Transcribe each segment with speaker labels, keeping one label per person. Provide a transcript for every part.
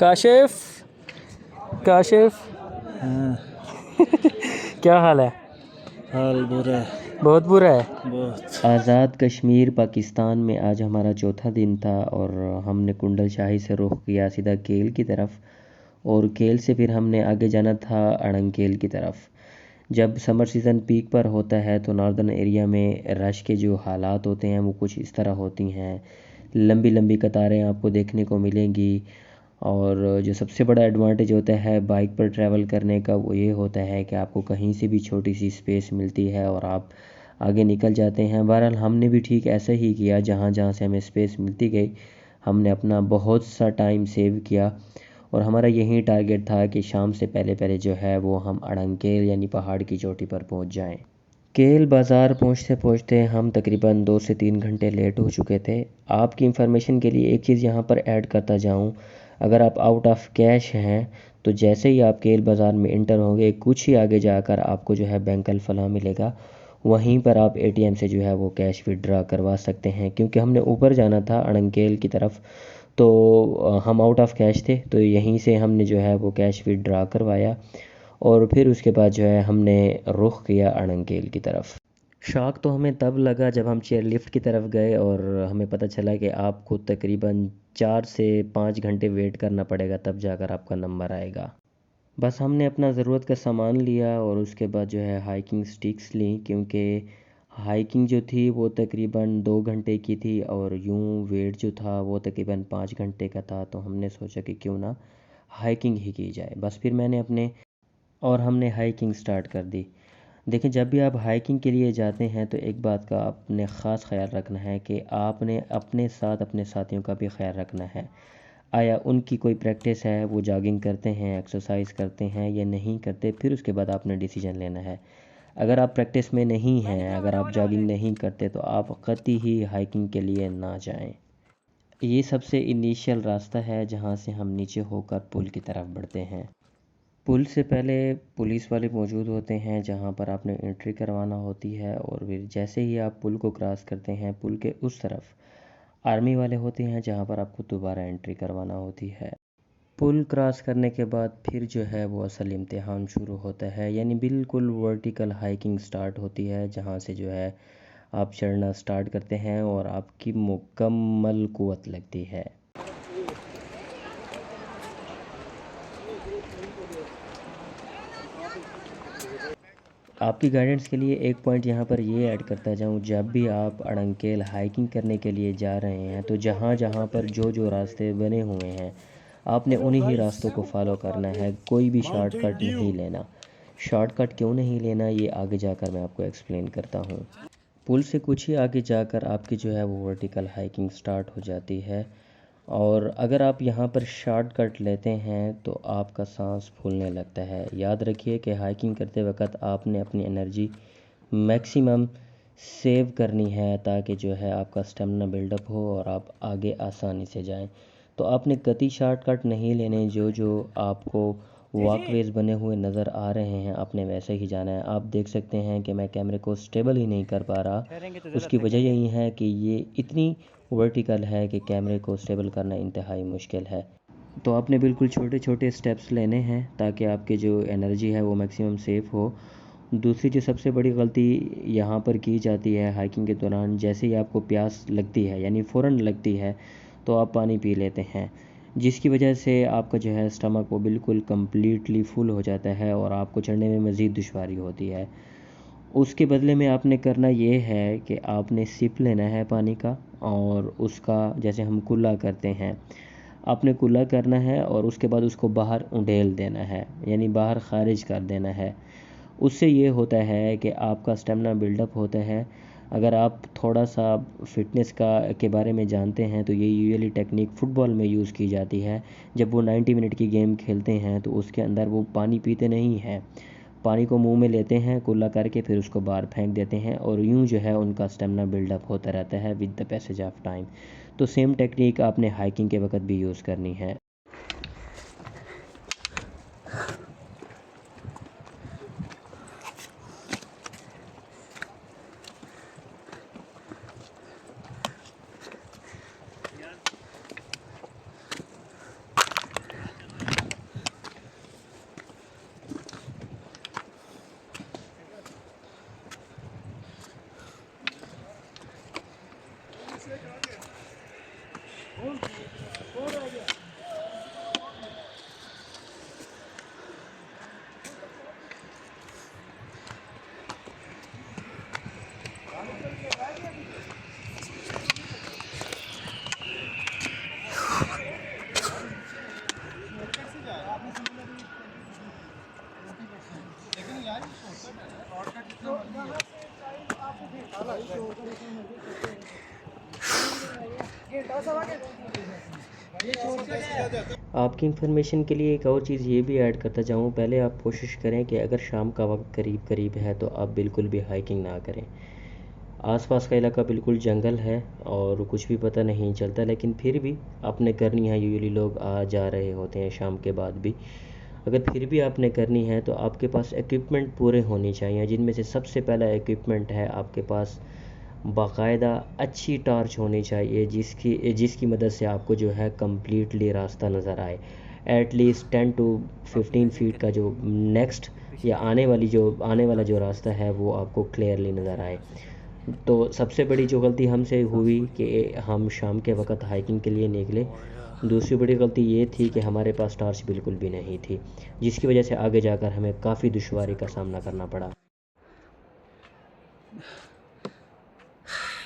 Speaker 1: کاشف کاشف۔
Speaker 2: ہاں۔
Speaker 1: کیا حال ہے؟
Speaker 2: حال برا۔ ہے
Speaker 1: بہت برا ہے۔
Speaker 2: بہت۔
Speaker 3: آزاد کشمیر پاکستان میں آج ہمارا چوتھا دن تھا اور ہم نے کنڈل شاہی سے رخ کیا سیدھا کیل کی طرف۔ اور کیل سے پھر ہم نے آگے جانا تھا اڑنگ کیل کی طرف۔ جب سمر سیزن پیک پر ہوتا ہے تو ناردن ایریا میں رش کے جو حالات ہوتے ہیں وہ کچھ اس طرح ہوتی ہیں۔ لمبی لمبی قطاریں آپ کو دیکھنے کو ملیں گی۔ اور جو سب سے بڑا ایڈوانٹیج ہوتا ہے بائک پر ٹریول کرنے کا وہ یہ ہوتا ہے کہ آپ کو کہیں سے بھی چھوٹی سی اسپیس ملتی ہے اور آپ آگے نکل جاتے ہیں۔ بہرحال ہم نے بھی ٹھیک ایسا ہی کیا جہاں جہاں سے ہمیں اسپیس ملتی گئی۔ ہم نے اپنا بہت سا ٹائم سیو کیا اور ہمارا یہی ٹارگیٹ تھا کہ شام سے پہلے پہلے جو ہے وہ ہم اڑنکیل یعنی پہاڑ کی چوٹی پر پہنچ جائیں۔ کیل بازار پہنچتے پہنچتے ہم تقریباً دو سے تین گھنٹے لیٹ ہو چکے تھے۔ آپ کی انفارمیشن کے لیے ایک چیز یہاں پر ایڈ کرتا جاؤں۔ اگر آپ آؤٹ آف کیش ہیں، تو جیسے ہی آپ کیل بازار میں انٹر ہوں گے، کچھ ہی آگے جا کر آپ کو جو ہے بینک الفلاح ملے گا۔ وہیں پر آپ اے ٹی ایم سے جو ہے وہ کیش وڈرا کروا سکتے ہیں۔ کیونکہ ہم نے اوپر جانا تھا اڑنکیل کی طرف، تو ہم آؤٹ آف کیش تھے، تو یہیں سے ہم نے جو ہے وہ کیش وڈرا کروایا۔ اور پھر اس کے بعد جو ہے ہم نے رخ کیا اڑنکیل کی طرف۔ شاک تو ہمیں تب لگا جب ہم چیئر لفٹ کی طرف گئے اور ہمیں پتہ چلا کہ آپ کو تقریباً چار سے پانچ گھنٹے ویٹ کرنا پڑے گا، تب جا کر آپ کا نمبر آئے گا۔ بس ہم نے اپنا ضرورت کا سامان لیا اور اس کے بعد جو ہے ہائکنگ سٹکس لیں، کیونکہ ہائکنگ جو تھی وہ تقریباً دو گھنٹے کی تھی اور یوں ویٹ جو تھا وہ تقریباً پانچ گھنٹے کا تھا، تو ہم نے سوچا کہ کیوں نہ ہائکنگ ہی کی جائے۔ بس پھر میں نے اپنے اور ہم نے ہائکنگ سٹارٹ کر دی۔ دیکھیں جب بھی آپ ہائکنگ کے لیے جاتے ہیں تو ایک بات کا آپ نے خاص خیال رکھنا ہے کہ آپ نے اپنے ساتھ اپنے ساتھیوں کا بھی خیال رکھنا ہے۔ آیا ان کی کوئی پریکٹس ہے وہ جاگنگ کرتے ہیں ایکسرسائز کرتے ہیں یا نہیں کرتے پھر اس کے بعد آپ نے ڈیسیجن لینا ہے۔ اگر آپ پریکٹس میں نہیں ہیں اگر آپ جاگنگ نہیں کرتے تو آپ قطعی ہی ہائکنگ کے لیے نہ جائیں۔ یہ سب سے انیشیل راستہ ہے جہاں سے ہم نیچے ہو کر پل کی طرف بڑھتے ہیں۔ پل سے پہلے پولیس والے موجود ہوتے ہیں جہاں پر آپ نے انٹری کروانا ہوتی ہے اور پھر جیسے ہی آپ پل کو کراس کرتے ہیں پل کے اس طرف آرمی والے ہوتے ہیں جہاں پر آپ کو دوبارہ انٹری کروانا ہوتی ہے۔ پل کراس کرنے کے بعد پھر جو ہے وہ اصل امتحان شروع ہوتا ہے یعنی بالکل ورٹیکل ہائکنگ سٹارٹ ہوتی ہے، جہاں سے جو ہے آپ چڑھنا سٹارٹ کرتے ہیں اور آپ کی مکمل قوت لگتی ہے۔ آپ کی گائیڈنس کے لیے ایک پوائنٹ یہاں پر یہ ایڈ کرتا جاؤں، جب بھی آپ اڑنکیل ہائکنگ کرنے کے لیے جا رہے ہیں، تو جہاں جہاں پر جو جو راستے بنے ہوئے ہیں، آپ نے انہی ہی راستوں کو فالو کرنا ہے، کوئی بھی شارٹ کٹ نہیں لینا۔ شارٹ کٹ کیوں نہیں لینا؟ یہ آگے جا کر میں آپ کو ایکسپلین کرتا ہوں۔ پل سے کچھ ہی آگے جا کر آپ کی جو ہے وہ ورٹیکل ہائکنگ سٹارٹ ہو جاتی ہے۔ اور اگر آپ یہاں پر شارٹ کٹ لیتے ہیں تو آپ کا سانس پھولنے لگتا ہے۔ یاد رکھیے کہ ہائکنگ کرتے وقت آپ نے اپنی انرجی میکسیمم سیو کرنی ہے تاکہ جو ہے آپ کا اسٹیمنا بلڈ اپ ہو اور آپ آگے آسانی سے جائیں۔ تو آپ نے کتی شارٹ کٹ نہیں لینے جو جو آپ کو واک ویز بنے ہوئے نظر آ رہے ہیں آپ نے ویسے ہی جانا ہے۔ آپ دیکھ سکتے ہیں کہ میں کیمرے کو سٹیبل ہی نہیں کر پا رہا۔ اس کی وجہ یہی ہے کہ یہ اتنی ورٹیکل ہے کہ کیمرے کو سٹیبل کرنا انتہائی مشکل ہے۔ تو آپ نے بالکل چھوٹے چھوٹے سٹیپس لینے ہیں تاکہ آپ کی جو انرجی ہے وہ میکسیمم سیف ہو۔ دوسری جو سب سے بڑی غلطی یہاں پر کی جاتی ہے ہائکنگ کے دوران جیسے ہی آپ کو پیاس لگتی ہے یعنی فوراً لگتی ہے تو آپ پانی پی لیتے ہیں۔ جس کی وجہ سے آپ کا جو ہے اسٹمک وہ بالکل کمپلیٹلی فل ہو جاتا ہے اور آپ کو چڑھنے میں مزید دشواری ہوتی ہے۔ اس کے بدلے میں آپ نے کرنا یہ ہے کہ آپ نے سپ لینا ہے پانی کا اور اس کا جیسے ہم کلا کرتے ہیں، آپ نے کلا کرنا ہے اور اس کے بعد اس کو باہر انڈیل دینا ہے یعنی باہر خارج کر دینا ہے۔ اس سے یہ ہوتا ہے کہ آپ کا اسٹیمنا بلڈ اپ ہوتا ہے اگر آپ تھوڑا سا فٹنس کا کے بارے میں جانتے ہیں تو یہ یوزلی ٹیکنیک فٹ بال میں یوز کی جاتی ہے۔ جب وہ نائنٹی منٹ کی گیم کھیلتے ہیں تو اس کے اندر وہ پانی پیتے نہیں ہیں۔ پانی کو منہ میں لیتے ہیں کلا کر کے پھر اس کو باہر پھینک دیتے ہیں اور یوں جو ہے ان کا اسٹیمنا بلڈ اپ ہوتا رہتا ہے with the passage of time تو سیم ٹیکنیک آپ نے ہائکنگ کے وقت بھی یوز کرنی ہے۔ آپ کی انفارمیشن کے لیے ایک اور چیز یہ بھی ایڈ کرتا جاؤں پہلے آپ کوشش کریں کہ اگر شام کا وقت قریب قریب ہے تو آپ بالکل بھی ہائکنگ نہ کریں۔ آس پاس کا علاقہ بالکل جنگل ہے اور کچھ بھی پتہ نہیں چلتا، لیکن پھر بھی اپنے کرنی ہے۔ یوزلی لوگ آ جا رہے ہوتے ہیں شام کے بعد بھی۔ اگر پھر بھی آپ نے کرنی ہے تو آپ کے پاس ایکوپمنٹ پورے ہونی چاہیے، جن میں سے سب سے پہلا ایکوپمنٹ ہے آپ کے پاس۔ باقاعدہ اچھی ٹارچ ہونی چاہیے جس کی جس کی مدد سے آپ کو جو ہے کمپلیٹلی راستہ نظر آئے۔ At least ten two fifteen feet کا جو نیکسٹ یا آنے والی جو، آنے والا جو راستہ ہے وہ آپ کو کلیئرلی نظر آئے۔ تو سب سے بڑی جو غلطی ہم سے ہوئی کہ ہم شام کے وقت ہائکنگ کے لیے نکلے۔ دوسری بڑی غلطی یہ تھی کہ ہمارے پاس ٹارچ بالکل بھی نہیں تھی، جس کی وجہ سے آگے جا کر ہمیں کافی دشواری کا سامنا کرنا پڑا۔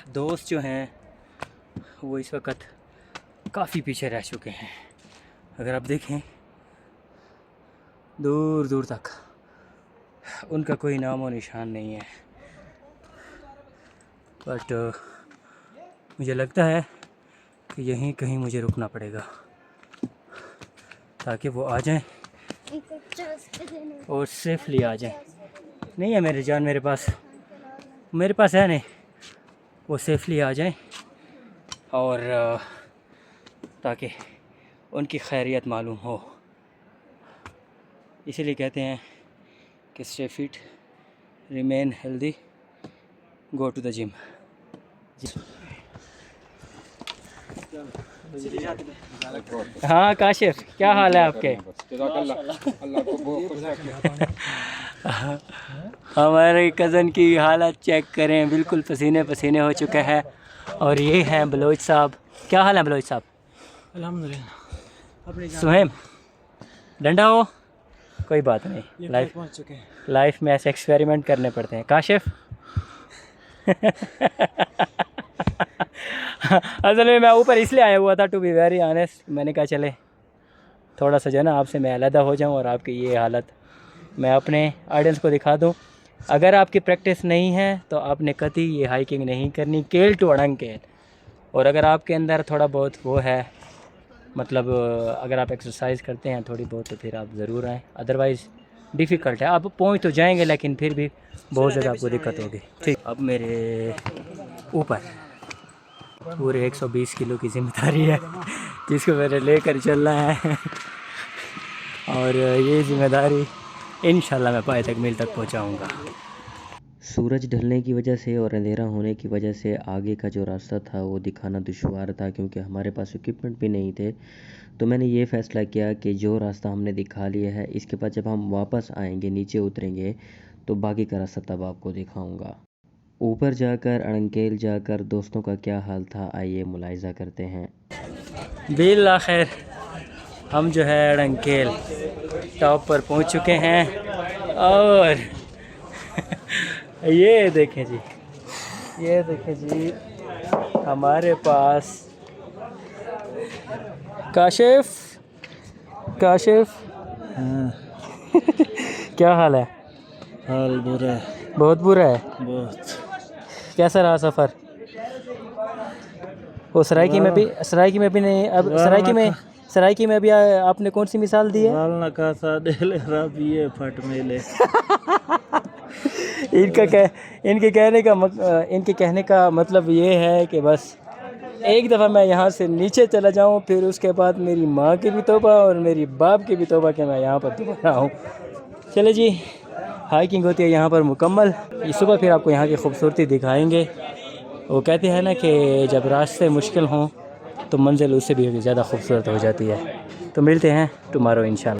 Speaker 1: دوست جو ہیں، وہ اس وقت کافی پیچھے رہ چکے ہیں۔ اگر آپ دیکھیں، دور دور تک ان کا کوئی نام و نشان نہیں ہے۔ بٹ مجھے لگتا ہے کہ یہیں کہیں مجھے رکنا پڑے گا، تاکہ وہ آ جائیں۔ اور سیفلی آ جائیں۔ نہیں ہے میرے جان، میرے پاس میرے پاس ہے نہیں۔ وہ سیفلی آ جائیں اور تاکہ ان کی خیریت معلوم ہو۔ اسی لیے کہتے ہیں کہ stay fit remain healthy go to the gym ہاں کاشف کیا حال ہے آپ کے؟ ہمارے کزن کی حالت چیک کریں بالکل پسینے پسینے ہو چکے ہیں۔ اور یہ ہیں بلوچ صاحب۔ کیا حال ہے بلوچ صاحب؟
Speaker 2: الحمد للہ
Speaker 1: سہیم ڈنڈا ہو؟ کوئی بات نہیں۔ لائف
Speaker 2: پہنچ چکے ہیں۔
Speaker 1: لائف میں ایسے ایکسپیریمنٹ کرنے پڑتے ہیں۔ کاشف؟ اصل میں میں اوپر اس لیے آیا ہوا تھا ٹو بی ویری آنیسٹ میں نے کہا چلے تھوڑا سا جو ہے نا آپ سے میں علیحدہ ہو جاؤں اور آپ کی یہ حالت میں اپنے آڈینس کو دکھا دوں۔ اگر آپ کی پریکٹس نہیں ہے تو آپ نے قطعی یہ ہائکنگ نہیں کرنی کیل ٹو اڑنگ کیل اور اگر آپ کے اندر تھوڑا بہت وہ ہے مطلب اگر آپ ایکسرسائز کرتے ہیں تھوڑی بہت تو پھر آپ ضرور آئیں۔ ادروائز ڈیفیکلٹ ہے۔ آپ پہنچ تو جائیں گے لیکن پھر بھی بہت زیادہ آپ کو دقت ہوگی۔ ٹھیک۔ اب میرے اوپر۔ پورے ایک سو بیس کلو کی ذمہ داری ہے، جس کو میرے لے کر چلنا ہے۔ اور یہ ذمہ داری انشاءاللہ میں پائے تک میل تک پہنچاؤں گا۔
Speaker 3: سورج ڈھلنے کی وجہ سے اور اندھیرا ہونے کی وجہ سے آگے کا جو راستہ تھا، وہ دکھانا دشوار تھا، کیونکہ ہمارے پاس اکوپمنٹ بھی نہیں تھے۔ تو میں نے یہ فیصلہ کیا کہ جو راستہ ہم نے دکھا لیا ہے، اس کے بعد جب ہم واپس آئیں گے، نیچے اتریں گے، تو باقی کا راستہ تب آپ کو دکھاؤں گا۔ اوپر جا کر اڑنکیل جا کر دوستوں کا کیا حال تھا؟ آئیے ملاحظہ کرتے ہیں۔
Speaker 1: بالآخر ہم جو ہے رنکیل ٹاپ پر پہنچ چکے ہیں۔ اور یہ دیکھیں جی۔ یہ دیکھیں جی۔ ہمارے پاس کاشف۔ کاشف۔
Speaker 2: ہاں۔
Speaker 1: کیا حال ہے؟
Speaker 2: حال برا۔ ہے
Speaker 1: بہت برا ہے۔
Speaker 2: بہت۔
Speaker 1: کیسا رہا سفر؟ وہ سرائکی میں بھی سرائکی میں بھی نہیں اب سرائکی میں سرائکی میں بھی آ- آپ نے کون سی مثال دی ہے؟ ان کا کہ ان کے کہنے کا ان کے کہنے کا مطلب یہ ہے کہ بس ایک دفعہ میں یہاں سے نیچے چلا جاؤں پھر اس کے بعد میری ماں کی بھی توبہ اور میری باپ کی بھی توبہ کہ میں یہاں پر دوبارہ آؤں۔ چلے جی۔ ہائکنگ ہوتی ہے یہاں پر مکمل۔ صبح پھر آپ کو یہاں کی خوبصورتی دکھائیں گے۔ وہ کہتے ہیں نا کہ جب راستے مشکل ہوں تو منزل اس سے بھی زیادہ خوبصورت ہو جاتی ہے۔ تو ملتے ہیں ٹمارو انشاءاللہ۔